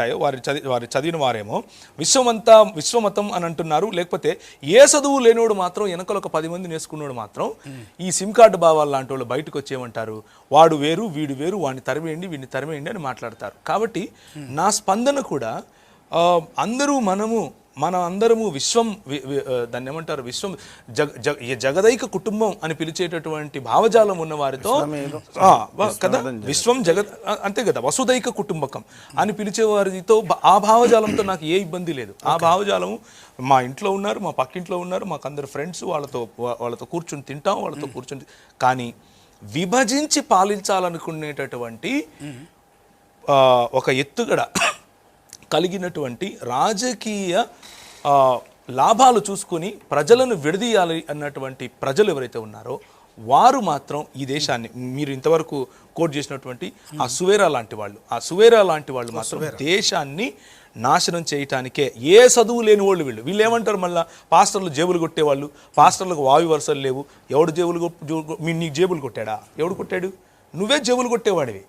ఉంటాయో వారి చదివి వారి చదివిన వారేమో విశ్వమంతా విశ్వమతం అని అంటున్నారు. లేకపోతే ఏ చదువు లేనివాడు మాత్రం వెనకలు ఒక పది మంది నేర్చుకున్నాడు మాత్రం ఈ సిమ్ కార్డు బావాలు లాంటి వాళ్ళు బయటకు వచ్చేయమంటారు వాడు వేరు వీడు వేరు వాడిని తరిమేయండి వీడిని తరిమేయండి అని మాట్లాడతారు. కాబట్టి నా స్పందన కూడా అందరూ మనము మనం అందరము విశ్వం దాన్ని ఏమంటారు? విశ్వం జగ జగదైక కుటుంబం అని పిలిచేటటువంటి భావజాలం ఉన్న వారితో కదా? విశ్వం జగత్ అంతే కదా? వసుదైక కుటుంబకం అని పిలిచే వారితో ఆ భావజాలంతో నాకు ఏ ఇబ్బంది లేదు. ఆ భావజాలం మా ఇంట్లో ఉన్నారు మా పక్కింట్లో ఉన్నారు మాకు అందరు ఫ్రెండ్స్ వాళ్ళతో వాళ్ళతో కూర్చుని తింటాం వాళ్ళతో కూర్చుని కానీ విభజించి పాలించాలనుకునేటటువంటి ఒక ఎత్తుగడ కలిగినటువంటి రాజకీయ లాభాలు చూసుకొని ప్రజలను విడదీయాలి అన్నటువంటి ప్రజలు ఎవరైతే ఉన్నారో వారు మాత్రం ఈ దేశాన్ని మీరు ఇంతవరకు కోట్ చేసినటువంటి ఆ సువేరా లాంటి వాళ్ళు ఆ సువేరా లాంటి వాళ్ళు మాత్రం దేశాన్ని నాశనం చేయటానికే ఏ చదువు లేని వాళ్ళు వీళ్ళు. వీళ్ళు ఏమంటారు మళ్ళీ? పాస్టర్లు జేబులు కొట్టేవాళ్ళు పాస్టర్లకు వాయు వరుసలు లేవు. ఎవడు జేబులు మీ నీకు జేబులు కొట్టాడా? ఎవడు కొట్టాడు? నువ్వే జేబులు కొట్టేవాడివి.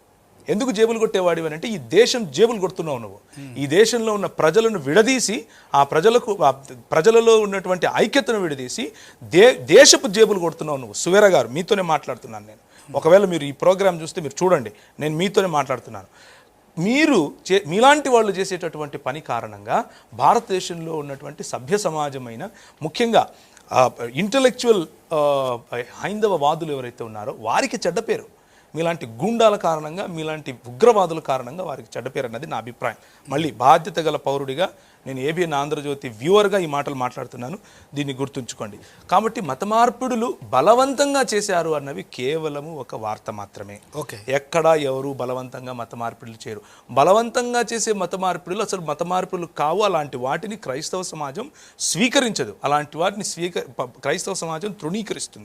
ఎందుకు జేబులు కొట్టేవాడివి అని అంటే ఈ దేశం జేబులు కొడుతున్నావు నువ్వు. ఈ దేశంలో ఉన్న ప్రజలను విడదీసి ఆ ప్రజలకు ఆ ప్రజలలో ఉన్నటువంటి ఐక్యతను విడదీసి దే దేశపు జేబులు కొడుతున్నావు నువ్వు. సువేర గారు మీతోనే మాట్లాడుతున్నాను నేను. ఒకవేళ మీరు ఈ ప్రోగ్రాం చూస్తే మీరు చూడండి నేను మీతోనే మాట్లాడుతున్నాను. మీరు చే మీలాంటి వాళ్ళు చేసేటటువంటి పని కారణంగా భారతదేశంలో ఉన్నటువంటి సభ్య సమాజమైన ముఖ్యంగా ఇంటలెక్చువల్ హైందవ వాదులు ఎవరైతే ఉన్నారో వారికి చెడ్డ పేరు. మీలాంటి గూండాల కారణంగా మీలాంటి ఉగ్రవాదుల కారణంగా వారికి చెడ్డ పేరు అన్నది నా అభిప్రాయం. మళ్ళీ బాధ్యత గల పౌరుడిగా నేను ఏబిఎన్ ఆంధ్రజ్యోతి వ్యూవర్గా ఈ మాటలు మాట్లాడుతున్నాను. దీన్ని గుర్తుంచుకోండి. కాబట్టి మత మార్పిడులు బలవంతంగా చేశారు అన్నవి కేవలము ఒక వార్త మాత్రమే. ఓకే. ఎక్కడా ఎవరు బలవంతంగా మత మార్పిడులు చేయరు. బలవంతంగా చేసే మత మార్పిడులు అసలు మత మార్పులు కావు. అలాంటి వాటిని క్రైస్తవ సమాజం స్వీకరించదు. అలాంటి వాటిని స్వీక క్రైస్తవ సమాజం తృణీకరిస్తుంది.